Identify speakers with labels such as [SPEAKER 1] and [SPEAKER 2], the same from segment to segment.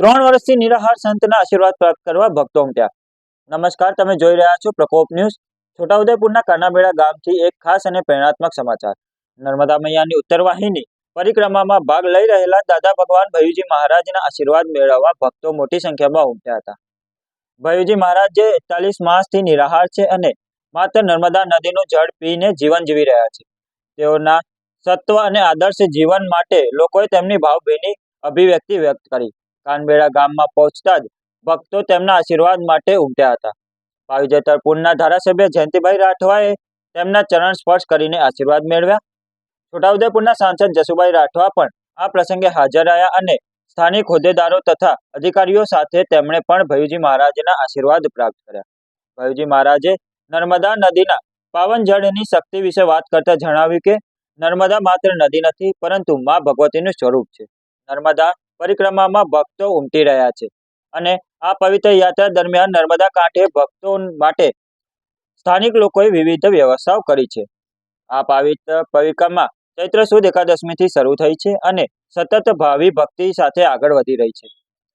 [SPEAKER 1] ત્રણ વર્ષથી નિરાહાર સંતના આશીર્વાદ પ્રાપ્ત કરવા ભક્તો ઉમટ્યા. નમસ્કાર, તમે જોઈ રહ્યા છો પ્રકોપ ન્યૂઝ, છોટાઉદેપુરના કાનામેળા ગામથી એક ખાસ અને પ્રેરણાત્મક સમાચાર. નર્મદા મૈયાની ઉત્તર વાહિની પરિક્રમામાં ભાગ લઈ રહેલા દાદા ભગવાન ભયુજી મહારાજના આશીર્વાદ મેળવવા ભક્તો મોટી સંખ્યામાં ઉમટ્યા હતા. ભૈયુજી મહારાજ જે એકતાલીસ માસથી નિરાહાર છે અને માત્ર નર્મદા નદીનું જળ પીને જીવન જીવી રહ્યા છે. તેઓના સત્વ અને આદર્શ જીવન માટે લોકોએ તેમની ભાવભીની અભિવ્યક્તિ વ્યક્ત કરી. કાનબેડા ગામમાં પહોંચતા જ ભક્તો તેમના આશીર્વાદ માટે ઉમટ્યા હતા. ભાવી જેતરપુરના ધારાસભ્ય જયંતિભાઈ રાઠવાએ તેમના ચરણ સ્પર્શ કરીને આશીર્વાદ મેળવ્યા. છોટાઉદેપુરના સાંસદ જસુભાઈ રાઠવા પણ આ પ્રસંગે હાજર રહ્યા અને સ્થાનિક હોદ્દેદારો તથા અધિકારીઓ સાથે તેમણે પણ ભૈયુજી મહારાજના આશીર્વાદ પ્રાપ્ત કર્યા. ભયુજી મહારાજે નર્મદા નદીના પાવન જળની શક્તિ વિશે વાત કરતા જણાવ્યું કે, નર્મદા માત્ર નદી નથી, પરંતુ મા ભગવતીનું સ્વરૂપ છે. નર્મદા પરિક્રમામાં ભક્તો ઉમટી રહ્યા છે અને આ પવિત્ર યાત્રા દરમિયાન નર્મદા કાંઠે ભક્તો માટે સ્થાનિક લોકોએ વિવિધ વ્યવસ્થાઓ કરી છે. આ પવિત્ર પરિક્રમા ચૈત્ર સુદ એકાદશમીથી શરૂ થઈ છે અને સતત ભાવિ ભક્તિ સાથે આગળ વધી રહી છે.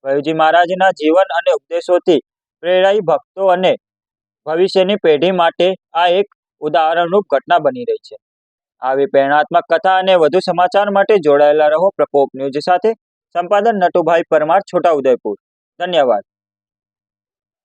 [SPEAKER 1] ભૈયુજી મહારાજના જીવન અને ઉપદેશોથી પ્રેરાઈ ભક્તો અને ભવિષ્યની પેઢી માટે આ એક ઉદાહરણરૂપ ઘટના બની રહી છે. આવી પ્રેરણાત્મક કથા અને વધુ સમાચાર માટે જોડાયેલા રહો પ્રકોપ ન્યૂઝ સાથે. સંપાદન નટુભાઈ પરમાર છોટાઉદેપુર. ધન્યવાદ.